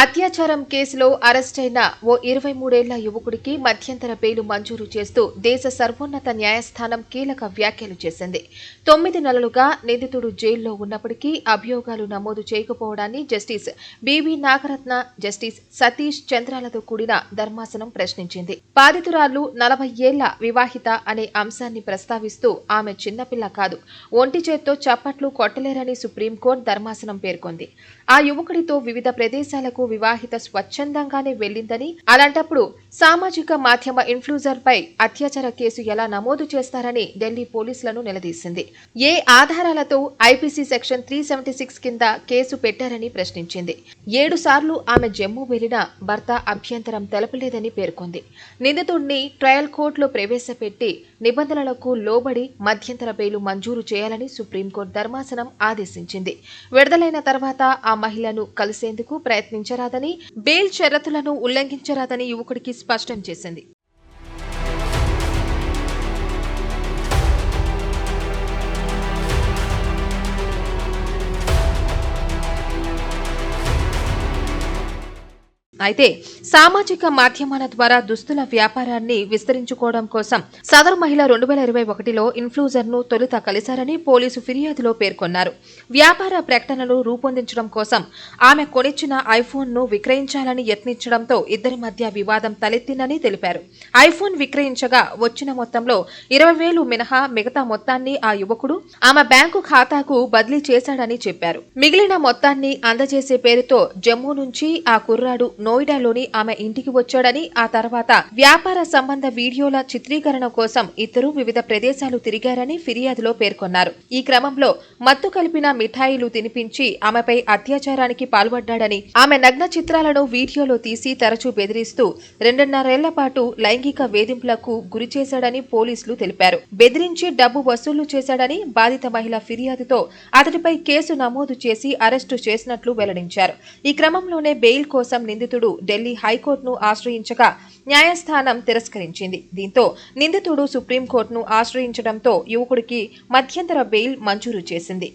అత్యాచారం కేసులో అరెస్టైన ఓ ఇరవై మూడేళ్ళ యువకుడికి మధ్యంతర బెయిలు మంజూరు చేస్తూ దేశ సర్వోన్నత న్యాయస్థానం కీలక వ్యాఖ్యలు చేసింది. తొమ్మిది నెలలుగా నిందితుడు జైల్లో ఉన్నప్పటికీ అభియోగాలు నమోదు చేయకపోవడాన్ని justice BV Nagarathna justice Satish చంద్రాలతో కూడిన ధర్మాసనం ప్రశ్నించింది. బాధితురాలు నలభై ఏళ్ళ వివాహిత అనే అంశాన్ని ప్రస్తావిస్తూ ఆమె చిన్నపిల్ల కాదు. ఒంటి చేత్తో చప్పట్లు కొట్టలేరని సుప్రీంకోర్టు ధర్మాసనం పేర్కొంది. ఆ యువకుడితో వివిధ ప్రదేశాలకు వివాహిత స్వచ్ఛందంగానే వెళ్ళిందని అలాంటప్పుడు సామాజిక మాధ్యమ ఇన్ఫ్లూజర్ పై అత్యాచార కేసు ఎలా నమోదు చేస్తారని ఢిల్లీ పోలీసులను నిలదీసింది. ఏ ఆధారాలతో IPC section three seventy six కింద కేసు పెట్టారని ప్రశ్నించింది. ఏడు సార్లు ఆమె జమ్మూ వెళ్ళినా భర్త అభ్యంతరం తెలపలేదని పేర్కొంది. నిందితుడిని ట్రయల్ కోర్టులో ప్రవేశపెట్టి నిబంధనలకు లోబడి మధ్యంతర బెయిలు మంజూరు చేయాలని సుప్రీంకోర్టు ధర్మాసనం ఆదేశించింది. విడుదలైన తర్వాత ఆ మహిళను కలిసేందుకు ప్రయత్నించరాదని బెయిల్ షరతులను ఉల్లంఘించరాదని యువకుడికి స్పష్టం చేసింది. అయితే సామాజిక మాధ్యమాల ద్వారా దుస్తుల వ్యాపారాన్ని విస్తరించుకోవడం కోసం సదరు మహిళ రెండు వేల ఇరవై ఒకటిలో ఇన్ఫ్లూజర్ను తొలుత కలిశారని పోలీసు ఫిర్యాదులో పేర్కొన్నారు. వ్యాపార ప్రకటనలు రూపొందించడం కోసం ఆమె కొనిచ్చిన ఐఫోన్ను విక్రయించాలని యత్నించడంతో ఇద్దరి మధ్య వివాదం తలెత్తిందని తెలిపారు. ఐఫోన్ విక్రయించగా వచ్చిన మొత్తంలో ఇరవై వేలు మినహా మిగతా మొత్తాన్ని ఆ యువకుడు ఆమె బ్యాంకు ఖాతాకు బదిలీ చేశాడని చెప్పారు. మిగిలిన మొత్తాన్ని అందజేసే పేరుతో జమ్మూ నుంచి ఆ కుర్రాడు నోయిడాలోని ఆమె ఇంటికి వచ్చాడని ఆ తర్వాత వ్యాపార సంబంధ వీడియోల చిత్రీకరణ కోసం ఇద్దరు వివిధ ప్రదేశాలు తిరిగారని ఫిర్యాదులో పేర్కొన్నారు. ఈ క్రమంలో మత్తు కలిపిన మిఠాయిలు తినిపించి ఆమెపై అత్యాచారానికి పాల్పడ్డాడని ఆమె నగ్న చిత్రాలను వీడియోలో తీసి తరచూ బెదిరిస్తూ రెండున్నరేళ్ళ పాటు లైంగిక వేధింపులకు గురి చేశాడని పోలీసులు తెలిపారు. బెదిరించి డబ్బు వసూలు చేశాడని బాధిత మహిళ ఫిర్యాదుతో అతడిపై కేసు నమోదు చేసి అరెస్టు చేసినట్లు వెల్లడించారు. ఈ క్రమంలోనే బెయిల్ కోసం నిందితుడు నిందితుడు ఢిల్లీ హైకోర్టును ఆశ్రయించగా న్యాయస్థానం తిరస్కరించింది. దీంతో నిందితుడు సుప్రీంకోర్టును ఆశ్రయించడంతో యువకుడికి మధ్యంతర బెయిల్ మంజూరు చేసింది.